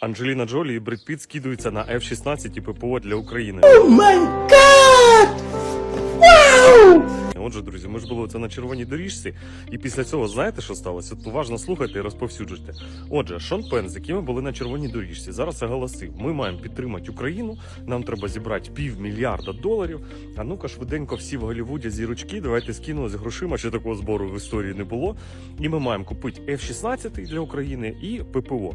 Анджеліна Джолі і Бред Піт скидуються на F-16 і ППО для України. Отже, друзі, ми ж були це на червоній доріжці, і після цього знаєте, що сталося? От уважно слухайте і розповсюджуйте. Отже, Шон Пен, з яким ми були на червоній доріжці, зараз оголосив: ми маємо підтримати Україну. Нам треба зібрати півмільярда доларів. А ну-ка, швиденько всі в Голлівуді зірочки, давайте скинули з грошима, ще такого збору в історії не було. І ми маємо купити F-16 для України і ППО.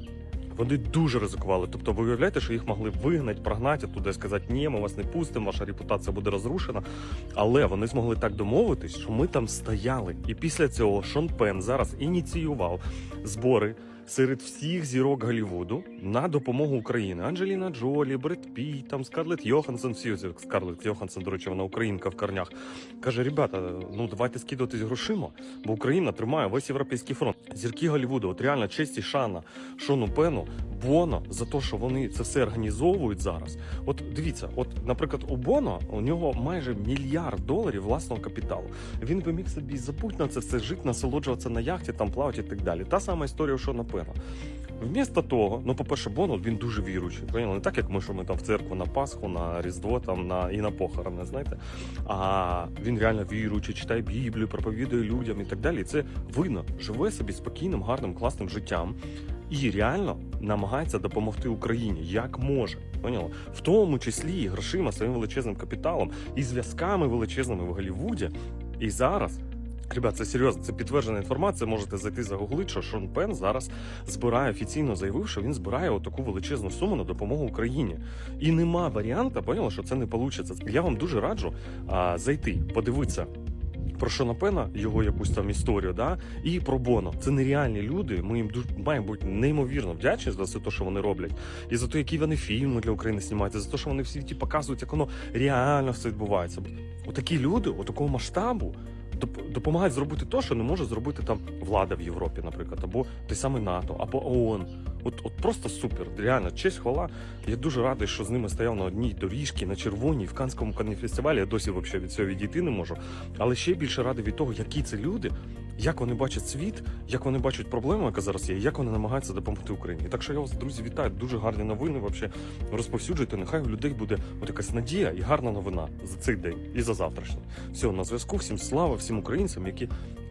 Вони дуже ризикували. Тобто, ви уявляєте, що їх могли вигнати, прогнати туди, сказати, ні, ми вас не пустимо, ваша репутація буде розрушена. Але вони змогли так домовитись, що ми там стояли. І після цього Шон Пен зараз ініціював збори серед всіх зірок Голлівуду на допомогу Україні. Анджеліна Джолі, Бред Піт, там Скарлетт Йоханссон, всі Скарлетт Йоханссон, до речі, вона українка в корнях. Каже: ребята, ну давайте скидуватись грошима, бо Україна тримає весь європейський фронт. Зірки Голлівуду, от реально честь і шана Шону Пену, Боно за те, що вони це все організовують зараз. От дивіться, от, наприклад, у Боно у нього майже мільярд доларів власного капіталу. Він би міг собі забути на це все жити, насолоджуватися на яхті, там плавати і так далі. Та сама історія у Шона Пена. Вмісто того, ну, по-перше, Боно він дуже віруючий. Поняли? Не так, як ми, що ми там в церкву на Пасху, на Різдво там на і на похорони, знаєте. А він реально віруючий, читає Біблію, проповідує людям і так далі. Це видно, живе собі спокійним, гарним, класним життям. І реально намагається допомогти Україні як може. Поняла? В тому числі і грошима, своїм величезним капіталом і зв'язками величезними в Голлівуді. І зараз Ребят, це серйозно, це підтверджена інформація. Можете зайти загуглити, що Шон Пен зараз збирає офіційно заявив, що він збирає отаку величезну суму на допомогу Україні. І нема варіанта, поняла, що це не вийде. Я вам дуже раджу а, зайти, подивитися. Про Шона Пена, його якусь там історію, да, і про Боно. Це нереальні люди. Ми їм дуже маємо бути неймовірно вдячні за все те, що вони роблять, і за те, які вони фільми для України знімають, за те, що вони всі ті показують, як воно реально все відбувається. Отакі люди, отакого масштабу, допомагають зробити те, що не може зробити там влада в Європі, наприклад, або той самий НАТО, або ООН. От, от просто супер. Реально, честь, хвала. Я дуже радий, що з ними стояв на одній доріжці, на червоній, в Канському каніфестивалі. Я досі взагалі від цього відійти не можу. Але ще більше радий від того, які це люди, як вони бачать світ, як вони бачать проблему, яка зараз є, і як вони намагаються допомогти Україні. Так що я вас, друзі, вітаю. Дуже гарні новини. Вообще розповсюджуйте. Нехай у людей буде от якась надія і гарна новина за цей день і за завтрашній. Все, на зв'язку. Всім слава, всім українцям, які